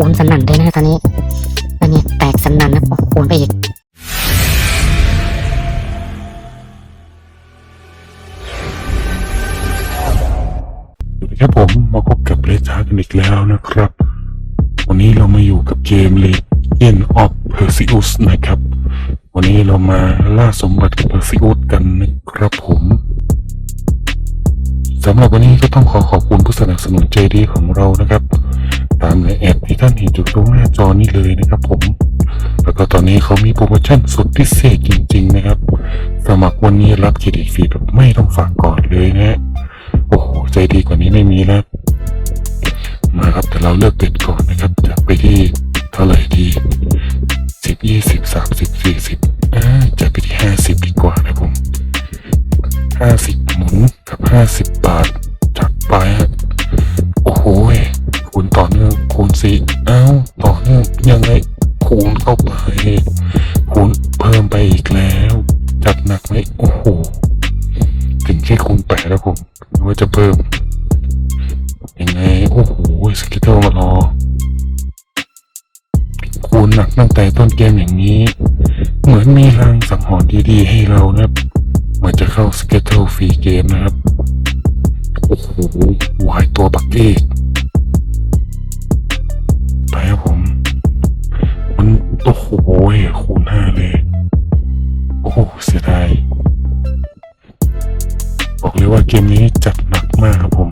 คูณสนั่นเลยนะตอนนี้แล้วเนี่ยแตกสนั่นนะโอ้โหคูณไปอีกสวัสดีครับผมมาพบกับเลชากันอีกแล้วนะครับ วันนี้เรามาอยู่กับเกม Legend of Perseus นะครับ วันนี้เรามาล่าสมบัติกับ Perseus กันนะครับผมสำหรับวันนี้ก็ต้องขอขอบคุณผู้สนับสนุนใจดีของเรานะครับ ตามในแอปที่ท่านเห็นอยู่ตรงหน้าจอนี้เลยนะครับผม แล้วก็ตอนนี้เขามีโปรโมชั่นสุดพิเศษจริง ๆ นะครับ สมัครวันนี้รับเครดิตฟรีแบบไม่ต้องฝากก่อนเลยนะฮะโอ้โหใจดีกว่านี้ไม่มีแล้ว มาครับแต่เราเลือกเด็ดก่อนนะครับจะไปที่เท่าไหร่ดีสิบยี่สิบสามสิบสี่สิบอ่าจะไปที่ห้าสิบดีกว่านะผมห้าสิบ คูณเข้าไป คูณเพิ่มไปอีกแล้ว จัดหนักไหมโอ้โห ถึงแค่คูณแปดแล้วผมว่าจะเพิ่ม ยังไง โอ้โห สกิทเทิลมารอ คูณหนักตั้งแต่ต้นเกมอย่างนี้ เหมือนมีรางสังหรณ์ดีๆ ให้เรานะครับเหมือนจะเข้าสเกตเทิลฟรีเกมนะครับ โอ้โหวายตัวบักเอก โอ้โหคูณห้าเลย โอ้เสียดาย บอกเลยว่าเกมนี้จัดหนักมากครับผม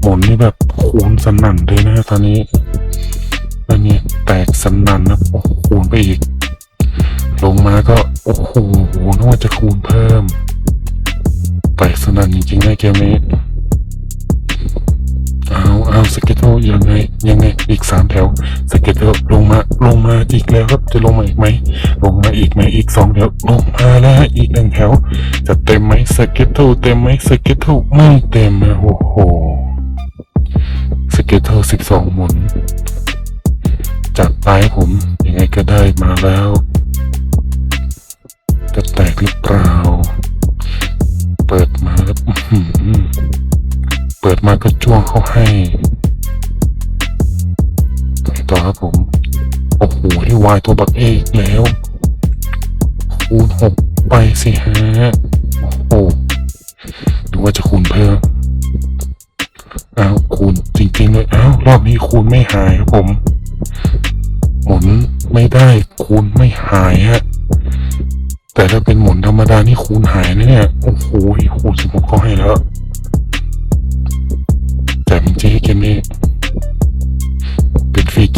หมุนนี่แบบคูณสนั่นเลยนะตอนนี้แล้วนี่แตกสนั่นนะโอ้โหคูณไปอีก ลงมาก็ โอ้โหนึกว่าจะคูณเพิ่ม แตกสนั่นจริงๆนะเกมนี้ สเก็ตโตยังไงยังไงอีกสามแถวสเก็ตโตลงมาลงมาอีกแล้วครับจะลงมาอีกไหมลงมาอีกไหมอีกสองแถวลงมาแล้วอีกหนึ่งแถว จะเต็มไหมสเก็ตโตเต็มไหมสเก็ตโตไม่เต็มนะโอ้โหสเก็ตโตสิบสองหมุนจัดไปผมยังไงก็ได้มาแล้วจะแตกหรือเปล่า เปิดมาแล้วเปิดมาก็จ้วงเขาให้ ครับผมโอ้โหที่วายตัวบักเอกแล้วคูณหกไปสิฮะโอ้หรือว่าจะคูณเพิ่มอ้าวคูณจริงๆเลยอ้าวรอบนี้คูณไม่หายครับผมหมุนไม่ได้คูณไม่หายฮะแต่ถ้าเป็นหมุนธรรมดานี่คูณหายนะเนี่ยโอ้โหคูณสิบหกเขาให้แล้วแต่จริงๆเกมนี้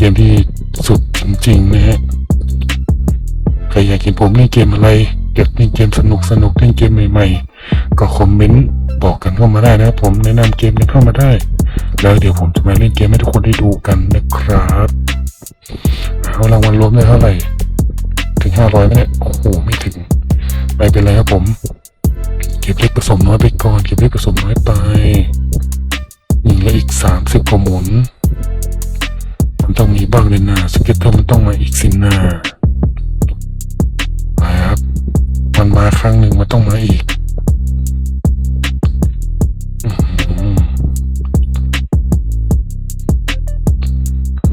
กมที่สุดจริงๆนะฮะใครอยากเห็นผมเล่นเกมอะไรอยากเล่นเกมสนุกสนุกเล่นเกมใหม่ๆ ก็คอมเมนต์บอกกันเข้ามาได้นะครับผมแนะนำเกมกันเข้ามาได้ แล้วเดี๋ยวผมจะมาเล่นเกมให้ทุกคนได้ดูกันนะครับเอารางวัลรวมได้เท่าไหร่ เลยนะสเก็ตเธอมันต้องมาอีกสินะมาครับมันมาครั้งหนึ่งมันต้องมาอีก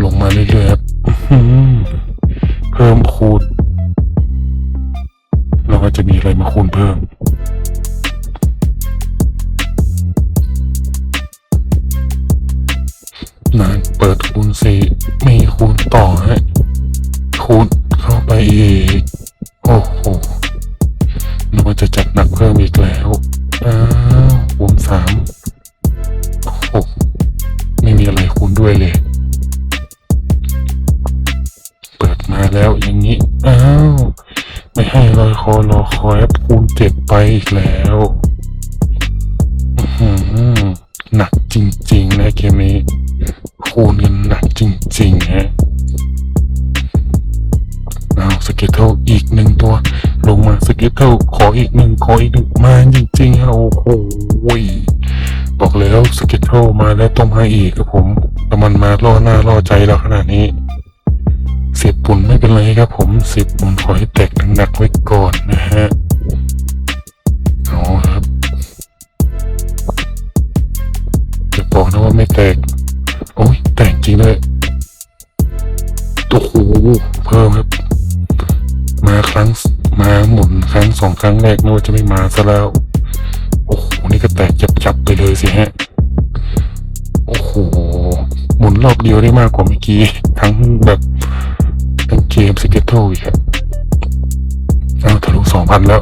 ลงมาเรื่อยๆครับเพิ่มคูณ แล้วอย่างนี้ อ้าว ไม่ให้ลอยคอรอคอยคูณเจ็ดไปอีกแล้วหนักจริงๆนะเกมนี้คูณกันหนักจริงๆฮะเอาสเก็ตเทิลอีกหนึ่งตัว ลงมาสเก็ตเทิลขออีกหนึ่งขออีกหนึ่งมาจริงๆฮะโอ้โหบอกแล้วสเก็ตเทิลมาแล้วต้องมาอีกครับผมแต่มันมาล่อหน้าล่อใจเราขนาดนี้ ปุ่นไม่เป็นไรครับผมสิบปุ่นขอให้แตกหนักๆไว้ก่อนนะฮะเอาครับจะบอกนะว่าไม่แตก โอ้ยแตกจริงเลยโอ้โหเพิ่มครับ มาครั้งมาหมุนครั้งสองครั้งแรกนึกว่าจะไม่มาซะแล้ว โอ้โหนี่ก็แตกจับๆไปเลยสิฮะ โอ้โหหมุนรอบเดียวได้มากกว่าเมื่อกี้ ทั้งแบบ มสิบเอ็ดเท่าอีกเอาทะลุสองพันแล้ว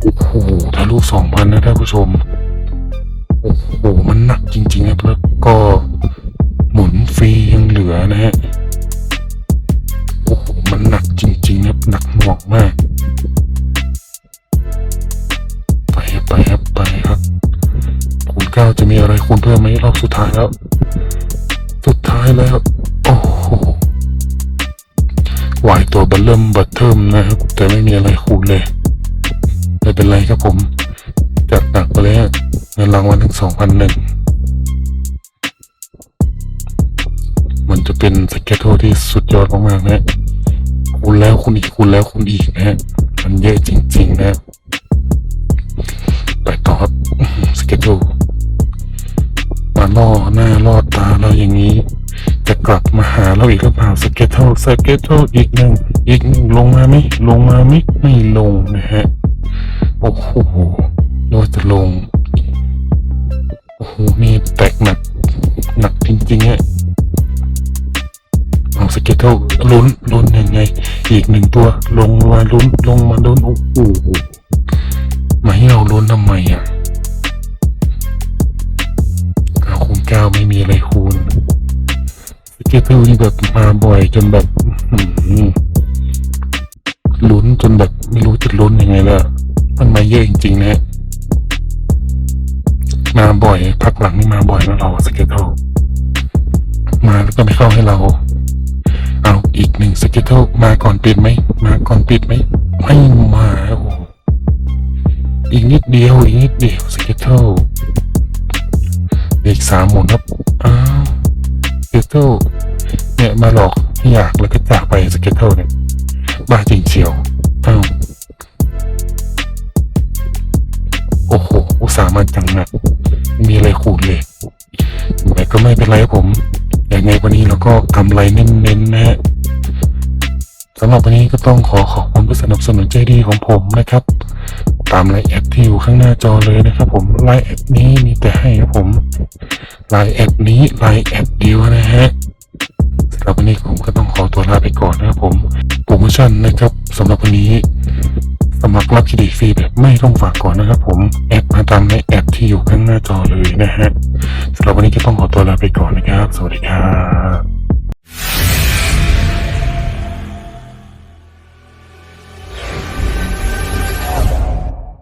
โอ้โหทะลุสองพันนะท่านผู้ชมโอ้โหมันหนักจริงๆครับแล้วก็หมุนฟรียังเหลือนะฮะ เริ่มบัตเทิมนะครับ แต่ไม่มีอะไรคูณเลย ไม่เป็นไรครับผมจัดหนักไปเลยฮะเงินรางวัลทั้งสองพันหนึ่งมันจะเป็นสเก็ตโทที่สุดยอดมากๆนะคูณแล้วคูณอีกคูณแล้วคูณอีกนะฮะมันเยอะจริง ๆ นะฮะไปต่อครับสเก็ตโทมาล่อหน้าล่อตาเราอย่างนี้จะกลับมาหาเราอีกหรือเปล่าสเก็ตโทสเก็ตโทอีกหนึ่ง อีกลงมาไหมลงมาไหมไม่ลงนะฮะ โอ้โหน่าจะลง โอ้โห มีแตกหนัก หนักจริงๆฮะเอาสเก็ตเทิลลุ้นลุ้นยังไง อีกหนึ่งตัว ลงมาลุ้น ลงมาลุ้น โอ้โหมาให้เราลุ้นทำไมอะเอาคูณเก้าไม่มีอะไรคูณสเก็ตเทิลนี่แบบมาบ่อยจนแบบ อื ลุ้นจนแบบไม่รู้จะลุ้นยังไงแล้ว มันมาเยอะจริงๆนะมาบ่อยพักหลังนี่มาบ่อยนะเราสเก็ตเทิลมาแล้วก็ไม่เข้าให้เรา เอาอีกหนึ่งสเก็ตเทิลมาก่อนปิดไหมมาก่อนปิดไหมไม่มาโอ้โหอีกนิดเดียวอีกนิดเดียวสเก็ตเทิลอีกสามหมุนครับอ้าวสเก็ตเทิลเนี่ยมาหลอกให้อยากแล้วก็จากไปสเก็ตเทิลเนี่ย บ้าจริงเชียวอ้าวโอ้โห อุตส่าห์มาจังนักไม่มีอะไรขูดเลยแต่ก็ไม่เป็นไรครับผมอย่างไงวันนี้เราก็กำไรเน้นๆนะฮะสำหรับวันนี้ก็ต้องขอขอบคุณผู้สนับสนุนใจดีของผมนะครับ ตามไลน์แอดที่อยู่ข้างหน้าจอเลยนะครับผมไลน์แอดนี้มีแต่ให้ครับผมไลน์แอดนี้ไลน์แอดเดียวนะฮะ สำหรับวันนี้ผมก็ต้องขอตัวลาไปก่อนนะครับผมโปรโมชั่นนะครับสำหรับวันนี้สมัครรับเครดิตฟรีแบบไม่ต้องฝากก่อนนะครับผมแอดมาตามในแอดที่อยู่ข้างหน้าจอเลยนะฮะสำหรับวันนี้ก็ต้องขอตัวลาไปก่อนนะครับ สวัสดีครับ